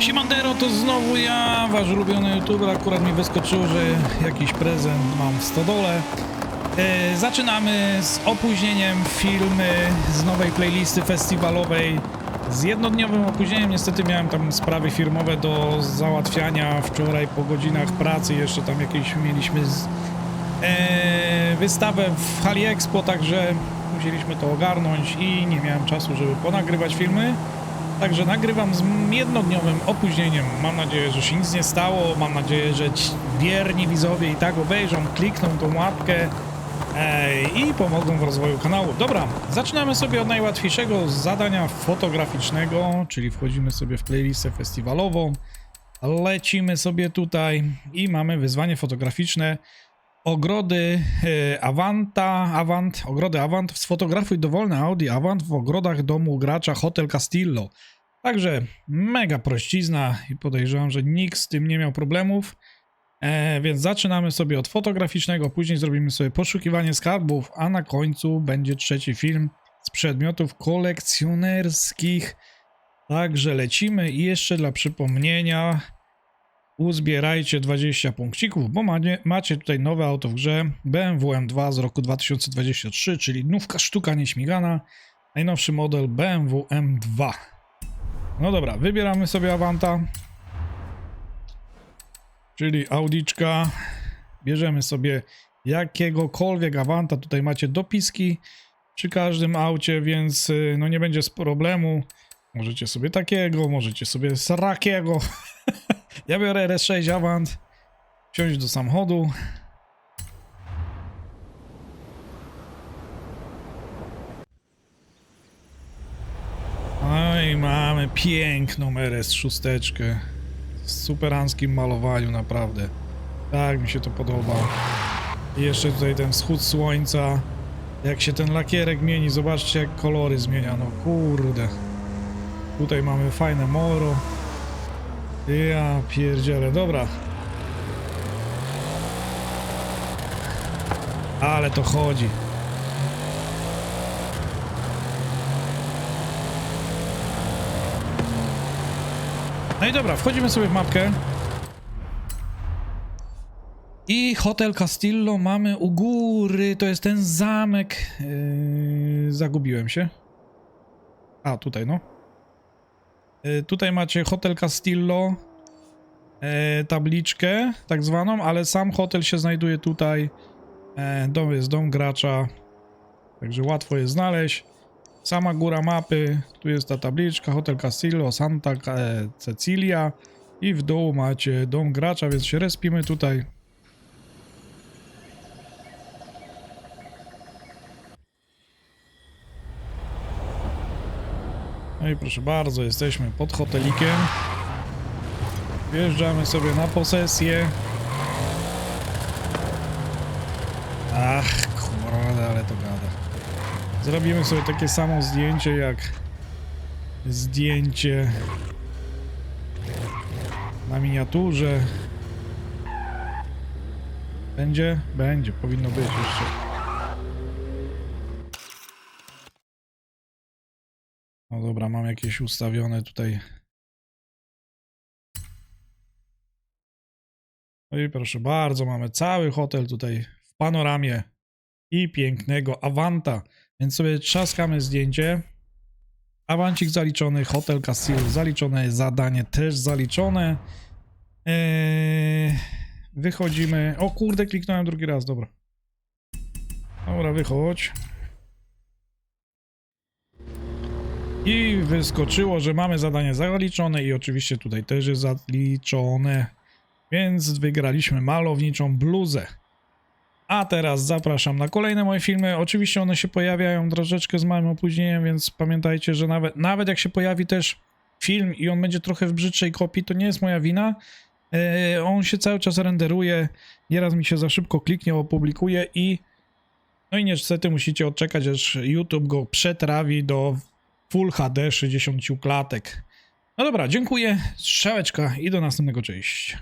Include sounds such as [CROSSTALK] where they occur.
Siemandero, to znowu ja, wasz ulubiony youtuber. Akurat mi wyskoczyło, że jakiś prezent mam w stodole. E, zaczynamy z opóźnieniem filmy z nowej playlisty festiwalowej. Z jednodniowym opóźnieniem, niestety miałem tam sprawy firmowe do załatwiania wczoraj po godzinach pracy. Jeszcze tam jakieś mieliśmy z, e, wystawę w Hali Expo, także musieliśmy to ogarnąć i nie miałem czasu, żeby ponagrywać filmy. Także nagrywam z jednodniowym opóźnieniem. Mam nadzieję, że się nic nie stało. Mam nadzieję, że wierni widzowie i tak obejrzą, klikną tą łapkę i pomogą w rozwoju kanału. Dobra, zaczynamy sobie od najłatwiejszego zadania fotograficznego, czyli wchodzimy sobie w playlistę festiwalową. Lecimy sobie tutaj i mamy wyzwanie fotograficzne. Ogrody e, Avanta, Avant, ogrody Avant, sfotografuj dowolne Audi Avant w ogrodach domu gracza Hotel Castillo. Także mega prościzna i podejrzewam, że nikt z tym nie miał problemów. E, więc zaczynamy sobie od fotograficznego, później zrobimy sobie poszukiwanie skarbów, a na końcu będzie trzeci film z przedmiotów kolekcjonerskich. Także lecimy i jeszcze dla przypomnienia uzbierajcie 20 punkcików, bo macie, macie tutaj nowe auto w grze BMW M2 z roku 2023, czyli nówka sztuka nieśmigana, najnowszy model BMW M2. No dobra, wybieramy sobie Avanta, czyli Audiczka, bierzemy sobie jakiegokolwiek Avanta, tutaj macie dopiski przy każdym aucie, więc y, no nie będzie z problemu. Możecie sobie takiego, możecie sobie srakiego. [LAUGHS] Ja biorę RS6 Avant, wsiąść do samochodu. No mamy piękną RS6 z superanckim malowaniu, naprawdę. Tak mi się to podoba. I jeszcze tutaj ten wschód słońca. Jak się ten lakierek mieni, zobaczcie jak kolory zmienia, no kurde. Tutaj mamy fajne moro. Ja pierdzielę, dobra. Ale to chodzi. No i dobra, wchodzimy sobie w mapkę. I Hotel Castillo mamy u góry, to jest ten zamek. Yy, zagubiłem się. A, tutaj no. E, Tutaj macie Hotel Castillo, e, tabliczkę tak zwaną, ale sam hotel się znajduje tutaj. E, dom jest dom gracza, także łatwo jest znaleźć. Sama góra mapy, tu jest ta tabliczka, Hotel Castillo, Santa Cecilia i w dół macie dom gracza, więc się respimy tutaj. No i proszę bardzo, jesteśmy pod hotelikiem. Wjeżdżamy sobie na posesję. Ach, kurde, ale to gada. Zrobimy sobie takie samo zdjęcie jak zdjęcie na miniaturze. Będzie? Będzie, powinno być jeszcze. No dobra, mam jakieś ustawione tutaj. No i proszę bardzo, mamy cały hotel tutaj w panoramie i pięknego Avanta. Więc sobie trzaskamy zdjęcie. Awancik zaliczony, hotel Castillo zaliczone, zadanie też zaliczone. Eee, wychodzimy. O kurde, kliknąłem drugi raz, dobra. Dobra, wychodź. I wyskoczyło, że mamy zadanie zaliczone i oczywiście tutaj też jest zaliczone. Więc wygraliśmy malowniczą bluzę. A teraz zapraszam na kolejne moje filmy. Oczywiście one się pojawiają troszeczkę z małym opóźnieniem, więc pamiętajcie, że nawet, nawet jak się pojawi też film i on będzie trochę w brzydszej kopii, to nie jest moja wina. Eee, on się cały czas renderuje. Nieraz mi się za szybko kliknie, opublikuje i no i niestety musicie odczekać, aż YouTube go przetrawi do Full HD 60 klatek. No dobra, dziękuję, strzałeczka i do następnego, cześć.